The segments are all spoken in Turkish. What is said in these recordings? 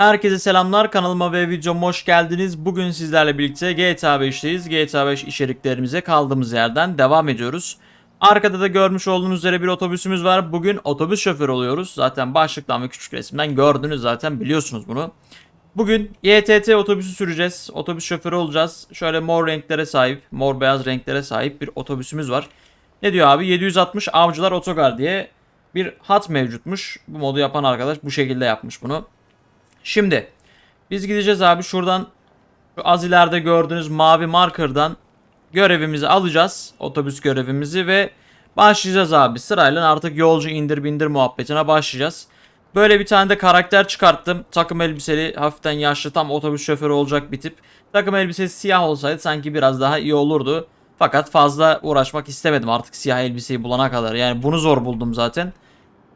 Herkese selamlar kanalıma ve videoma hoş geldiniz. Bugün sizlerle birlikte GTA 5'teyiz. GTA 5 içeriklerimize kaldığımız yerden devam ediyoruz. Arkada da görmüş olduğunuz üzere bir otobüsümüz var. Bugün otobüs şoförü oluyoruz. Zaten başlıktan ve küçük resimden gördünüz zaten biliyorsunuz bunu. Bugün YTT otobüsü süreceğiz. Otobüs şoförü olacağız. Şöyle mor renklere sahip, mor beyaz renklere sahip bir otobüsümüz var. Ne diyor abi? 760 Avcılar Otogar diye bir hat mevcutmuş. Bu modu yapan arkadaş bu şekilde yapmış bunu. Şimdi biz gideceğiz abi şuradan şu az ileride gördüğünüz mavi markerdan görevimizi alacağız. Otobüs görevimizi ve başlayacağız abi. Sırayla artık yolcu indir bindir muhabbetine başlayacağız. Böyle bir tane de karakter çıkarttım. Takım elbiseli, hafiften yaşlı, tam otobüs şoförü olacak bir tip. Takım elbisesi siyah olsaydı sanki biraz daha iyi olurdu. Fakat fazla uğraşmak istemedim artık siyah elbiseyi bulana kadar. Yani bunu zor buldum zaten.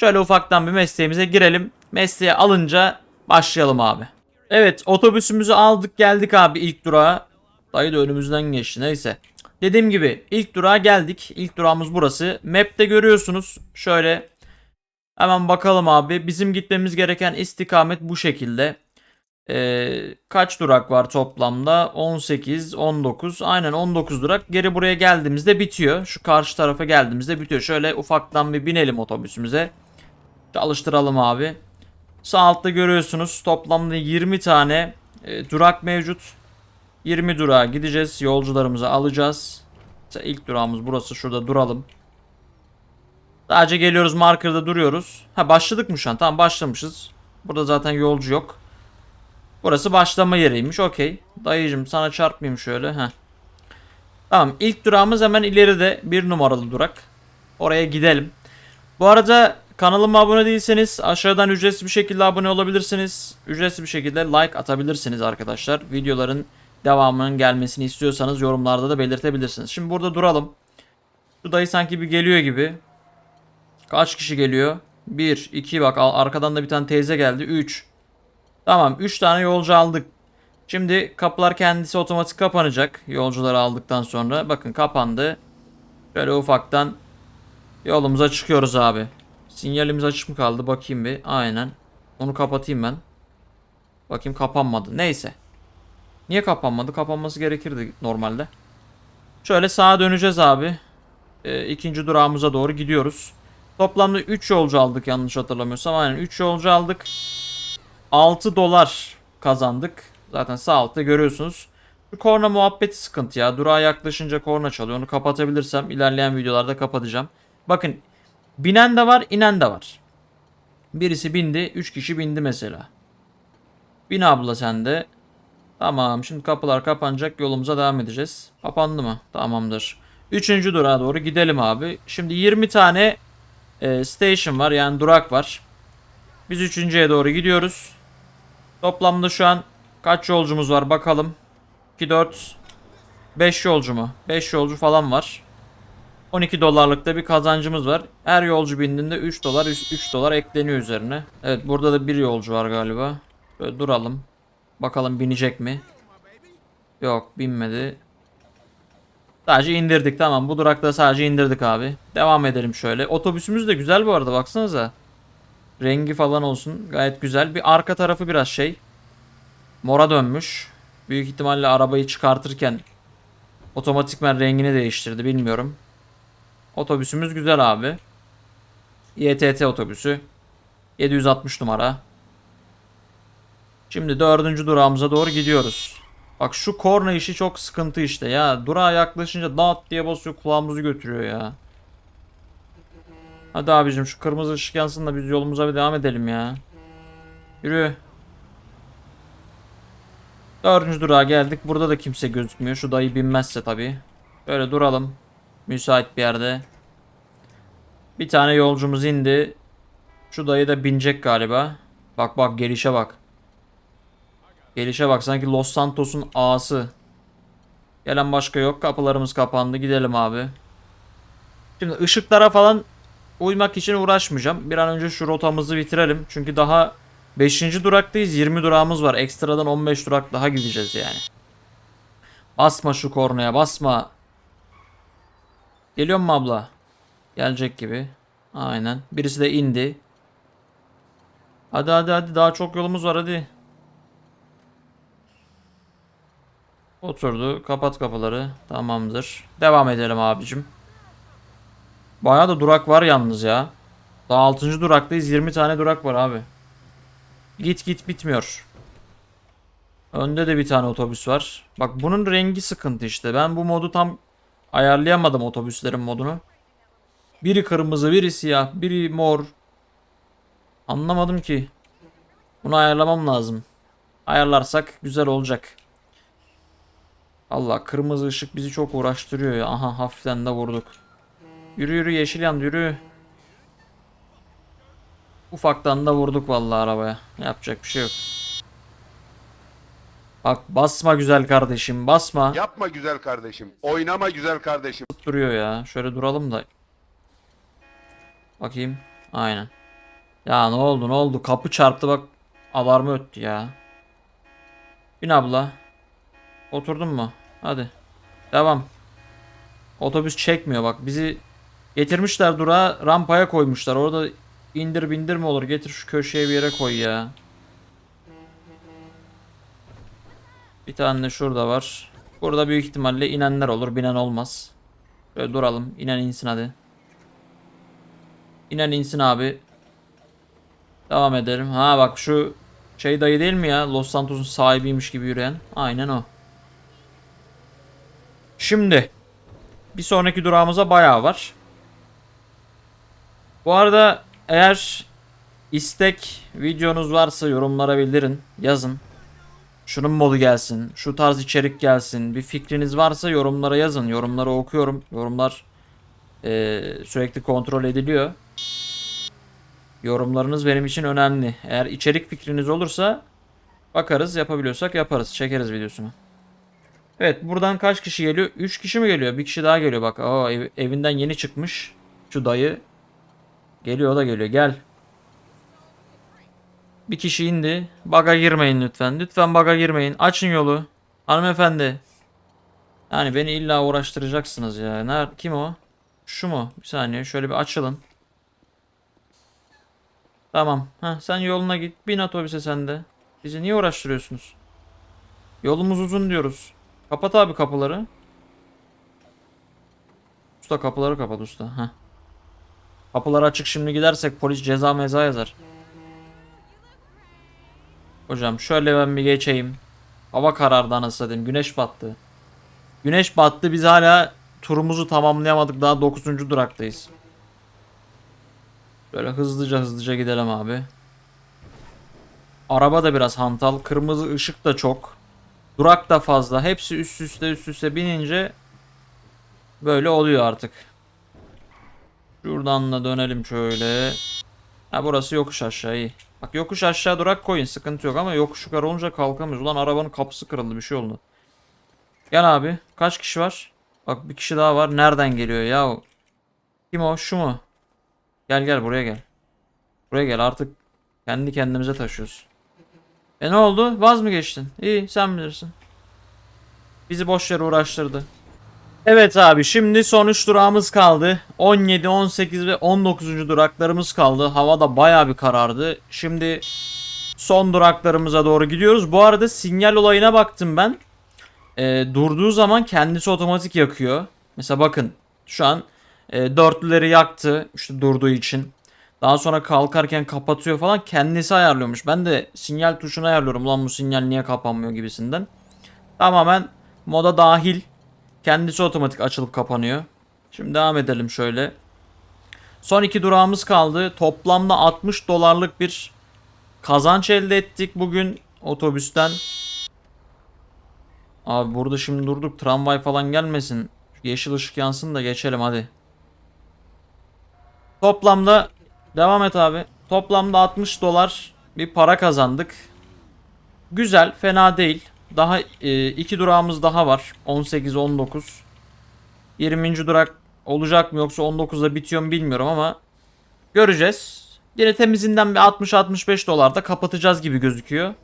Şöyle ufaktan bir mesleğimize girelim. Mesleğe alınca başlayalım abi. Evet otobüsümüzü aldık geldik abi ilk durağa. Dayı da önümüzden geçti neyse. Dediğim gibi ilk durağa geldik. İlk durağımız burası. Map'te görüyorsunuz. Şöyle hemen bakalım abi. Bizim gitmemiz gereken istikamet bu şekilde. Ee, kaç durak var toplamda? 18, 19. Aynen 19 durak. Geri buraya geldiğimizde bitiyor. Şu karşı tarafa geldiğimizde bitiyor. Şöyle ufaktan bir binelim otobüsümüze. Çalıştıralım abi. Sağ altta görüyorsunuz toplamda 20 tane e, durak mevcut. 20 durağa gideceğiz. Yolcularımızı alacağız. Mesela ilk durağımız burası. Şurada duralım. Sadece geliyoruz markerda duruyoruz. Ha başladık mı şu an? Tamam başlamışız. Burada zaten yolcu yok. Burası başlama yeriymiş. Okey. Dayıcım sana çarpmayayım şöyle. Heh. Tamam ilk durağımız hemen ileride. Bir numaralı durak. Oraya gidelim. Bu arada kanalıma abone değilseniz aşağıdan ücretsiz bir şekilde abone olabilirsiniz. Ücretsiz bir şekilde like atabilirsiniz arkadaşlar. Videoların devamının gelmesini istiyorsanız yorumlarda da belirtebilirsiniz. Şimdi burada duralım. Şu dayı sanki bir geliyor gibi. Kaç kişi geliyor? 1, 2 bak arkadan da bir tane teyze geldi. 3. Tamam 3 tane yolcu aldık. Şimdi kapılar kendisi otomatik kapanacak. Yolcuları aldıktan sonra. Bakın kapandı. Şöyle ufaktan yolumuza çıkıyoruz abi. Sinyalimiz açık mı kaldı? Bakayım bir. Aynen. Onu kapatayım ben. Bakayım kapanmadı. Neyse. Niye kapanmadı? Kapanması gerekirdi normalde. Şöyle sağa döneceğiz abi. Ee, ikinci durağımıza doğru gidiyoruz. Toplamda 3 yolcu aldık yanlış hatırlamıyorsam. Aynen 3 yolcu aldık. 6 dolar kazandık. Zaten sağ altta görüyorsunuz. Şu korna muhabbeti sıkıntı ya. Durağa yaklaşınca korna çalıyor. Onu kapatabilirsem ilerleyen videolarda kapatacağım. Bakın binen de var inen de var. Birisi bindi. 3 kişi bindi mesela. Bin abla sen de. Tamam şimdi kapılar kapanacak yolumuza devam edeceğiz. Kapandı mı? Tamamdır. Üçüncü durağa doğru gidelim abi. Şimdi 20 tane e, station var yani durak var. Biz üçüncüye doğru gidiyoruz. Toplamda şu an kaç yolcumuz var bakalım. 2, 4, 5 yolcu mu? 5 yolcu falan var. 12 dolarlık da bir kazancımız var. Her yolcu bindiğinde 3 dolar 3, 3 dolar ekleniyor üzerine. Evet burada da bir yolcu var galiba. Böyle duralım. Bakalım binecek mi? Yok binmedi. Sadece indirdik tamam bu durakta sadece indirdik abi. Devam edelim şöyle. Otobüsümüz de güzel bu arada baksanıza. Rengi falan olsun gayet güzel. Bir arka tarafı biraz şey. Mora dönmüş. Büyük ihtimalle arabayı çıkartırken otomatikman rengini değiştirdi bilmiyorum. Otobüsümüz güzel abi. YTT otobüsü. 760 numara. Şimdi dördüncü durağımıza doğru gidiyoruz. Bak şu korna işi çok sıkıntı işte ya. Durağa yaklaşınca dağıt diye basıyor kulağımızı götürüyor ya. Hadi abicim şu kırmızı ışık yansın da biz yolumuza bir devam edelim ya. Yürü. Dördüncü durağa geldik. Burada da kimse gözükmüyor. Şu dayı binmezse tabii. Böyle duralım. Müsait bir yerde. Bir tane yolcumuz indi. Şu dayı da binecek galiba. Bak bak gelişe bak. Gelişe bak sanki Los Santos'un ağası. Gelen başka yok. Kapılarımız kapandı. Gidelim abi. Şimdi ışıklara falan uymak için uğraşmayacağım. Bir an önce şu rotamızı bitirelim. Çünkü daha 5. duraktayız. 20 durağımız var. Ekstradan 15 durak daha gideceğiz yani. Basma şu kornaya basma. Geliyor mu abla? Gelecek gibi. Aynen. Birisi de indi. Hadi hadi hadi daha çok yolumuz var hadi. Oturdu. Kapat kapıları. Tamamdır. Devam edelim abicim. Bayağı da durak var yalnız ya. Daha 6. duraktayız. 20 tane durak var abi. Git git bitmiyor. Önde de bir tane otobüs var. Bak bunun rengi sıkıntı işte. Ben bu modu tam ayarlayamadım otobüslerin modunu. Biri kırmızı, biri siyah, biri mor. Anlamadım ki. Bunu ayarlamam lazım. Ayarlarsak güzel olacak. Allah kırmızı ışık bizi çok uğraştırıyor ya. Aha hafiften de vurduk. Yürü yürü yeşil yan yürü. Ufaktan da vurduk vallahi arabaya. Yapacak bir şey yok. Bak basma güzel kardeşim basma. Yapma güzel kardeşim. Oynama güzel kardeşim. duruyor ya. Şöyle duralım da. Bakayım. Aynen. Ya ne oldu ne oldu? Kapı çarptı bak. Alarmı öttü ya. Bin abla. Oturdun mu? Hadi. Devam. Otobüs çekmiyor bak. Bizi getirmişler durağa rampaya koymuşlar. Orada indir bindir mi olur? Getir şu köşeye bir yere koy ya. Bir tane de şurada var. Burada büyük ihtimalle inenler olur, binen olmaz. Şöyle duralım. İnen insin hadi. İnen insin abi. Devam edelim. Ha bak şu şey dayı değil mi ya? Los Santos'un sahibiymiş gibi yürüyen. Aynen o. Şimdi bir sonraki durağımıza bayağı var. Bu arada eğer istek videonuz varsa yorumlara bildirin. Yazın. Şunun modu gelsin. Şu tarz içerik gelsin. Bir fikriniz varsa yorumlara yazın. Yorumları okuyorum. Yorumlar eee, sürekli kontrol ediliyor. Yorumlarınız benim için önemli. Eğer içerik fikriniz olursa bakarız. Yapabiliyorsak yaparız. Çekeriz videosunu. Evet buradan kaç kişi geliyor? 3 kişi mi geliyor? Bir kişi daha geliyor bak. Aa, ev- evinden yeni çıkmış. Şu dayı. Geliyor o da geliyor. Gel. Bir kişi indi. Baga girmeyin lütfen. Lütfen baga girmeyin. Açın yolu. Hanımefendi. Yani beni illa uğraştıracaksınız ya. Ner kim o? Şu mu? Bir saniye şöyle bir açılın. Tamam. Heh, sen yoluna git. Bin otobüse sen de. Bizi niye uğraştırıyorsunuz? Yolumuz uzun diyoruz. Kapat abi kapıları. Usta kapıları kapat usta. Heh. Kapılar açık şimdi gidersek polis ceza meza yazar. Hocam şöyle ben bir geçeyim. Hava karardı anasını satayım. Güneş battı. Güneş battı. Biz hala turumuzu tamamlayamadık. Daha 9. duraktayız. Böyle hızlıca hızlıca gidelim abi. Araba da biraz hantal. Kırmızı ışık da çok. Durak da fazla. Hepsi üst üste üst üste binince böyle oluyor artık. Şuradan da dönelim şöyle. Ha burası yokuş aşağı iyi. Bak yokuş aşağı durak koyun sıkıntı yok ama yokuş yukarı olunca kalkamıyoruz. Ulan arabanın kapısı kırıldı bir şey oldu. Gel abi. Kaç kişi var? Bak bir kişi daha var. Nereden geliyor ya? Kim o? Şu mu? Gel gel buraya gel. Buraya gel artık kendi kendimize taşıyoruz. E ne oldu? Vaz mı geçtin? İyi sen bilirsin. Bizi boş yere uğraştırdı. Evet abi şimdi son 3 durağımız kaldı. 17, 18 ve 19. duraklarımız kaldı. Hava da baya bir karardı. Şimdi son duraklarımıza doğru gidiyoruz. Bu arada sinyal olayına baktım ben. Ee, durduğu zaman kendisi otomatik yakıyor. Mesela bakın şu an e, dörtlüleri yaktı işte durduğu için. Daha sonra kalkarken kapatıyor falan kendisi ayarlıyormuş. Ben de sinyal tuşunu ayarlıyorum. Lan bu sinyal niye kapanmıyor gibisinden. Tamamen moda dahil. Kendisi otomatik açılıp kapanıyor. Şimdi devam edelim şöyle. Son iki durağımız kaldı. Toplamda 60 dolarlık bir kazanç elde ettik bugün otobüsten. Abi burada şimdi durduk. Tramvay falan gelmesin. Yeşil ışık yansın da geçelim hadi. Toplamda devam et abi. Toplamda 60 dolar bir para kazandık. Güzel, fena değil. Daha e, iki durağımız daha var. 18 19. 20. durak olacak mı yoksa 19'da bitiyor mu bilmiyorum ama göreceğiz. Yine temizinden bir 60-65 dolarda kapatacağız gibi gözüküyor.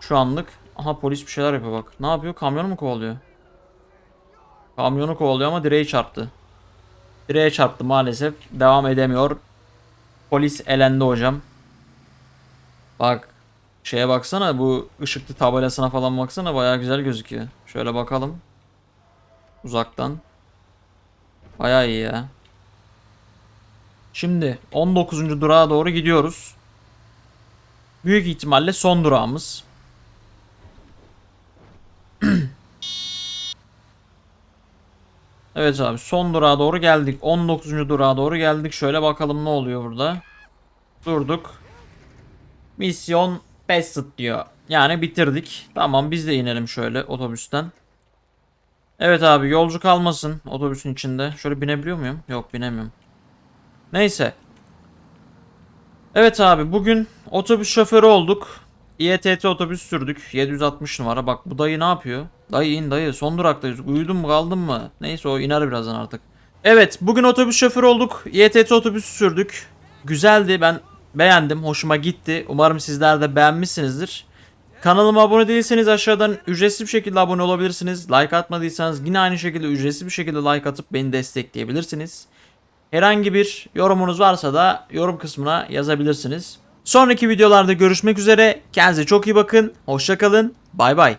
Şu anlık. Aha polis bir şeyler yapıyor bak. Ne yapıyor? Kamyonu mu kovalıyor? Kamyonu kovalıyor ama direğe çarptı. Direğe çarptı maalesef. Devam edemiyor. Polis elendi hocam. Bak. Şeye baksana bu ışıklı tabelasına falan baksana bayağı güzel gözüküyor. Şöyle bakalım. Uzaktan. Bayağı iyi ya. Şimdi 19. durağa doğru gidiyoruz. Büyük ihtimalle son durağımız. evet abi son durağa doğru geldik. 19. durağa doğru geldik. Şöyle bakalım ne oluyor burada. Durduk. Misyon Bested diyor. Yani bitirdik. Tamam biz de inelim şöyle otobüsten. Evet abi yolcu kalmasın otobüsün içinde. Şöyle binebiliyor muyum? Yok binemiyorum. Neyse. Evet abi bugün otobüs şoförü olduk. İETT otobüs sürdük. 760 numara. Bak bu dayı ne yapıyor? Dayı in dayı. Son duraktayız. Uyudun mu kaldın mı? Neyse o iner birazdan artık. Evet bugün otobüs şoförü olduk. İETT otobüsü sürdük. Güzeldi. Ben beğendim. Hoşuma gitti. Umarım sizler de beğenmişsinizdir. Kanalıma abone değilseniz aşağıdan ücretsiz bir şekilde abone olabilirsiniz. Like atmadıysanız yine aynı şekilde ücretsiz bir şekilde like atıp beni destekleyebilirsiniz. Herhangi bir yorumunuz varsa da yorum kısmına yazabilirsiniz. Sonraki videolarda görüşmek üzere. Kendinize çok iyi bakın. Hoşçakalın. Bay bay.